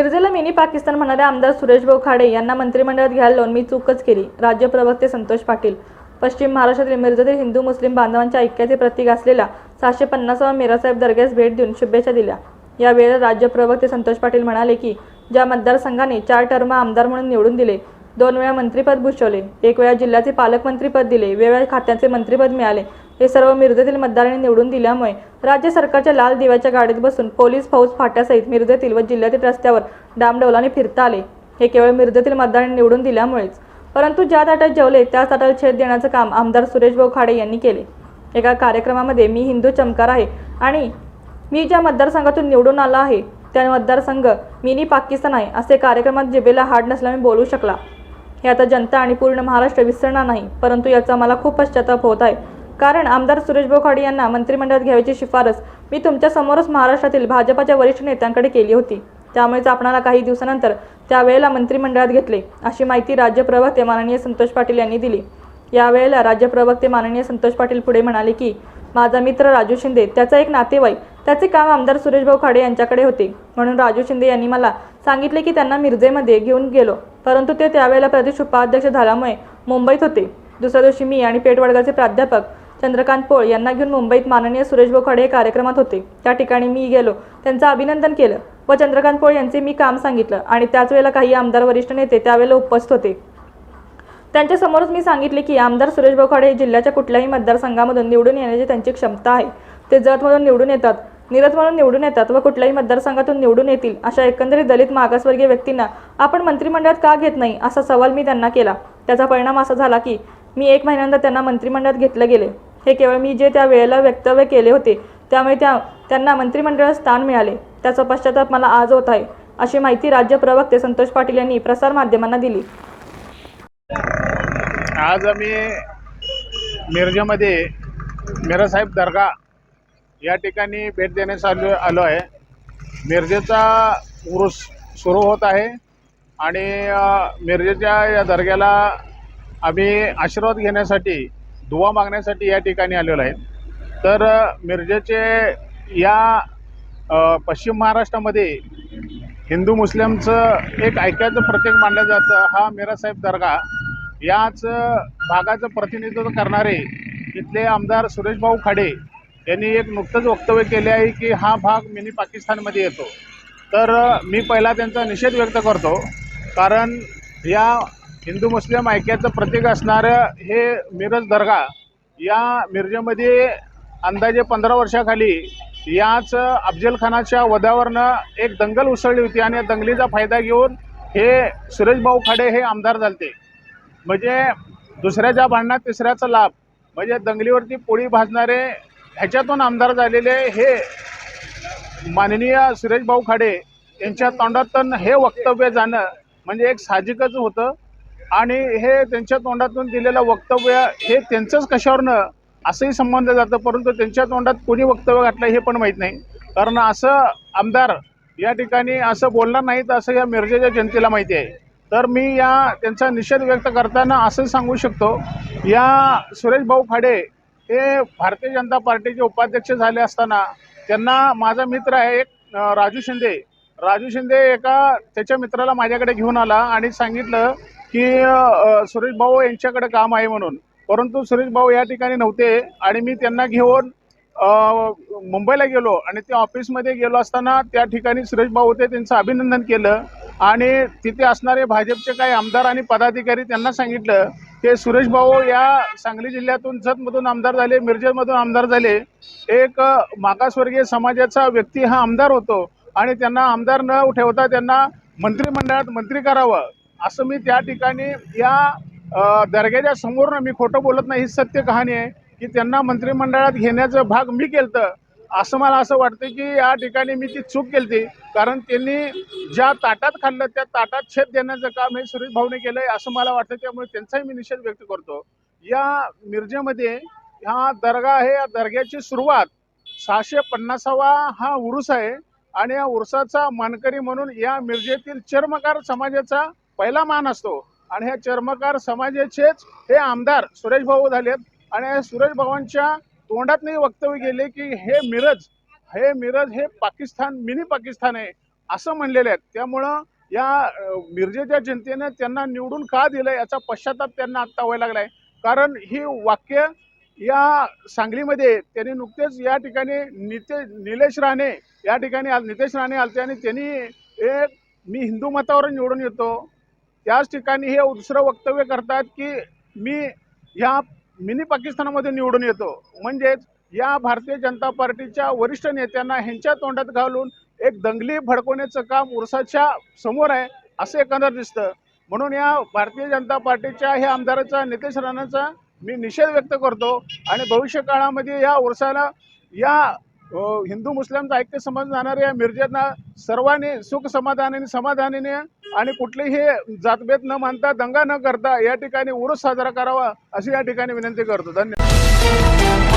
मिरजेला mini Pakistan म्हणणारे आमदार सुरेश भाऊ खाडे यांना मंत्रिमंडळात घ्यायला लावून मी चूकच केली. राज्य प्रवक्ते संतोष पाटील. पश्चिम महाराष्ट्रातील मिरजेतील हिंदू मुस्लिम बांधवांच्या ऐक्याचे प्रतीक असलेल्या सहाशे पन्नासावा मीरासाहेब दर्ग्यास भेट देऊन शुभेच्छा दिल्या. यावेळेला राज्य प्रवक्ते संतोष पाटील म्हणाले की ज्या मतदारसंघाने चार टर्म आमदार म्हणून निवडून दिले दोन वेळा मंत्रिपद भूषवले एक वेळा जिल्ह्याचे पालकमंत्रीपद दिले वेगवेगळ्या खात्यांचे मंत्रिपद मिळाले हे सर्व मिरजेतील मतदारांनी निवडून दिल्यामुळे राज्य सरकारच्या लाल दिव्याच्या गाडीत बसून पोलीस फौज फाट्यासहित मिरजेतील व जिल्ह्यातील रस्त्यावर डामडौलाने फिरता आले. हे केवळ मिरजेतील मतदारांनी निवडून दिल्यामुळेच. परंतु ज्या ताटात जेवले त्याच ताटाला छेद देण्याचं काम आमदार सुरेशभाऊ खाडे यांनी केले. एका कार्यक्रमामध्ये मी हिंदू चमकार आहे आणि मी ज्या मतदारसंघातून निवडून आला आहे त्या मतदारसंघ मिनी पाकिस्तान आहे असे कार्यक्रमात जिभेला हाड नसल्याने बोलू शकला. हे आता जनता आणि पूर्ण महाराष्ट्र विसरणार नाही परंतु याचा मला खूप पश्चाताप होत आहे. कारण आमदार सुरेश बोखाडे यांना मंत्रिमंडळात घ्यायची शिफारस मी तुमच्यासमोरच महाराष्ट्रातील भाजपाच्या वरिष्ठ नेत्यांकडे केली होती. त्यामुळेच आपणाला काही दिवसानंतर त्यावेळेला मंत्रिमंडळात घेतले अशी माहिती राज्य प्रवक्ते माननीय संतोष पाटील यांनी दिली. यावेळेला राज्य प्रवक्ते माननीय संतोष पाटील पुढे म्हणाले की माझा मित्र राजू शिंदे त्याचा एक नातेवाईक त्याचे काम आमदार सुरेशभाऊ खाडे यांच्याकडे होते. म्हणून राजू शिंदे यांनी मला सांगितले की त्यांना मिरजेमध्ये घेऊन गेलो परंतु ते त्यावेळेला प्रदेश उपाध्यक्ष झाल्यामुळे मुंबईत होते. दुसऱ्या दिवशी मी आणि पेटवडगाचे प्राध्यापक चंद्रकांत पोळ यांना घेऊन मुंबईत माननीय सुरेश बोखाडे हे कार्यक्रमात होते. त्या ठिकाणी मी गेलो. त्यांचं अभिनंदन केलं व चंद्रकांत पोळ यांचे मी काम सांगितलं आणि त्याच वेळेला काही आमदार वरिष्ठ नेते त्यावेळेला उपस्थित होते. त्यांच्यासमोरच मी सांगितले की आमदार सुरेश बोखाडे हे जिल्ह्याच्या कुठल्याही मतदारसंघामधून निवडून येण्याची त्यांची क्षमता आहे. ते जतमधून निवडून येतात निरतमधून निवडून येतात व कुठल्याही मतदारसंघातून निवडून येतील अशा एकंदरीत दलित मागासवर्गीय व्यक्तींना आपण मंत्रिमंडळात का घेत नाही असा सवाल मी त्यांना केला. त्याचा परिणाम असा झाला की मी एक महिन्यानंतर त्यांना मंत्रिमंडळात घेतलं गेले. हे केवळ मी जे त्या वेळेला वक्तव्य केले होते त्यामुळे त्या त्यांना मंत्रिमंडळात स्थान मिळाले. त्याचा पश्चाताप मला आज होत आहे अशी माहिती राज्य प्रवक्ते संतोष पाटील यांनी प्रसारमाध्यमांना दिली. आज आम्ही मिरजेमध्ये मिरासाहेब दर्गा या ठिकाणी भेट देण्यास आलो आलो आहे. मिरजेचा उरुस सुरू होत आहे आणि मिरजेच्या या दर्ग्याला आम्ही आशीर्वाद घेण्यासाठी दुवा मागण्यासाठी या ठिकाणी आलेलो आहे. तर मिरजेचे या पश्चिम महाराष्ट्रामध्ये हिंदू मुस्लिमचं एक ऐक्याचं प्रतीक मानलं जातं हा मिरासाहेब दर्गा याच भागाचं प्रतिनिधित्व करणारे इथले आमदार सुरेशभाऊ खाडे यांनी एक नुकतंच वक्तव्य केले आहे की हा भाग मिनी पाकिस्तानमध्ये येतो. तर मी पहिला त्यांचा निषेध व्यक्त करतो. कारण या हिंदू मुस्लिम ऐक्याचं प्रतीक असणारं हे मिरज दर्गा या मिरजेमध्ये अंदाजे पंधरा वर्षाखाली याच अफजलखानाच्या वधावरनं एक दंगल उसळली होती आणि या दंगलीचा फायदा घेऊन हे सुरेशभाऊ खाडे हे आमदार झालते. म्हणजे दुसऱ्याच्या भांडणात तिसऱ्याचा लाभ म्हणजे दंगलीवरती पोळी भाजणारे ह्याच्यातून आमदार झालेले हे माननीय सुरेशभाऊ खाडे यांच्या तोंडातून हे वक्तव्य जाणं म्हणजे एक साहजिकच होतं. आणि हे त्यांच्या तोंडातून दिलेलं वक्तव्य हे त्यांचंच कशावरनं असंही संबंध जातं परंतु त्यांच्या तोंडात कोणी वक्तव्य घातलं हे पण माहीत नाही. कारण असं आमदार या ठिकाणी असं बोलणार नाहीत असं या मिरजेच्या जनतेला माहिती आहे. तर मी या त्यांचा निषेध व्यक्त करताना असं सांगू शकतो या सुरेश भाऊ खाडे हे भारतीय जनता पार्टीचे उपाध्यक्ष झाले असताना त्यांना माझा मित्र आहे एक राजू शिंदे. राजू शिंदे एका त्याच्या मित्राला माझ्याकडे घेऊन आला आणि सांगितलं की सुरेश भाऊ यांच्याकडे काम आहे म्हणून. परंतु सुरेश भाऊ या ठिकाणी नव्हते आणि मी त्यांना घेऊन मुंबईला गेलो आणि त्या ऑफिसमध्ये गेलो असताना त्या ठिकाणी सुरेश भाऊ होते त्यांचं अभिनंदन केलं. आणि तिथे असणारे भाजपचे काही आमदार आणि पदाधिकारी त्यांना सांगितलं की सुरेश भाऊ या सांगली जिल्ह्यातून जतमधून आमदार झाले मिरजेमधून आमदार झाले. एक मागासवर्गीय समाजाचा व्यक्ती हा आमदार होतो. आणि त्यांना आमदार न ठेवता त्यांना मंत्रिमंडळात मंत्री करावं. असं मी त्या ठिकाणी या दर्ग्याच्या समोर मी खोटं बोलत नाही ही सत्य कहाणी आहे की त्यांना मंत्रिमंडळात घेण्याचं भाग मी केलं असं मला असं वाटतं की या ठिकाणी मी ती चूक केली कारण त्यांनी ज्या ताटात खाल्लं त्या ताटात छेद देण्याचं काम हे सुरेश भाऊने केलंय असं मला वाटतं. त्यामुळे त्यांचाही मी निषेध व्यक्त करतो. या मिरजेमध्ये हा दर्गा आहे. या दर्ग्याची सुरुवात सहाशे पन्नासावा हा उरुस आहे. आणि या उरसाचा मानकरी म्हणून या मिरजेतील चर्मकार समाजाचा पहिला मान असतो. आणि हे चर्मकार समाजाचेच हे आमदार सुरेश भाऊ झालेत. आणि सुरेश भावांच्या तोंडातही वक्तव्य गेले की हे मिरज हे मिरज हे पाकिस्तान मिनी पाकिस्तान आहे असं म्हणलेले आहेत. त्यामुळं या मिरजेच्या जनतेनं त्यांना निवडून का दिलं याचा पश्चाताप त्यांना आत्ता व्हायला लागलाय. कारण ही वाक्य या सांगलीमध्ये त्यांनी नुकतेच या ठिकाणी निते निलेश राणे या ठिकाणी आल- नितेश राणे आलते आणि त्यांनी एक मी हिंदू मतावर निवडून येतो त्याच ठिकाणी हे दुसरं वक्तव्य करतात की मी ह्या मिनी पाकिस्तानामध्ये निवडून येतो. म्हणजेच या भारतीय जनता पार्टीच्या वरिष्ठ नेत्यांना ह्यांच्या तोंडात घालून एक दंगली भडकवण्याचं काम उरसाच्या समोर आहे असं एकंदर दिसतं. म्हणून या भारतीय जनता पार्टीच्या ह्या आमदाराचा नितेश राणाचा मी निषेध व्यक्त करतो आणि भविष्य काळामध्ये या उरसाला या हिंदू मुस्लिमचा ऐक्य समज जाणाऱ्या या मिरजेतना सर्वांनी सुख समाधानाने समाधानाने आणि कुठलेही जातभेद न मानता दंगा न करता या ठिकाणी उरूस साजरा करावा अशी या ठिकाणी विनंती करतो. धन्यवाद.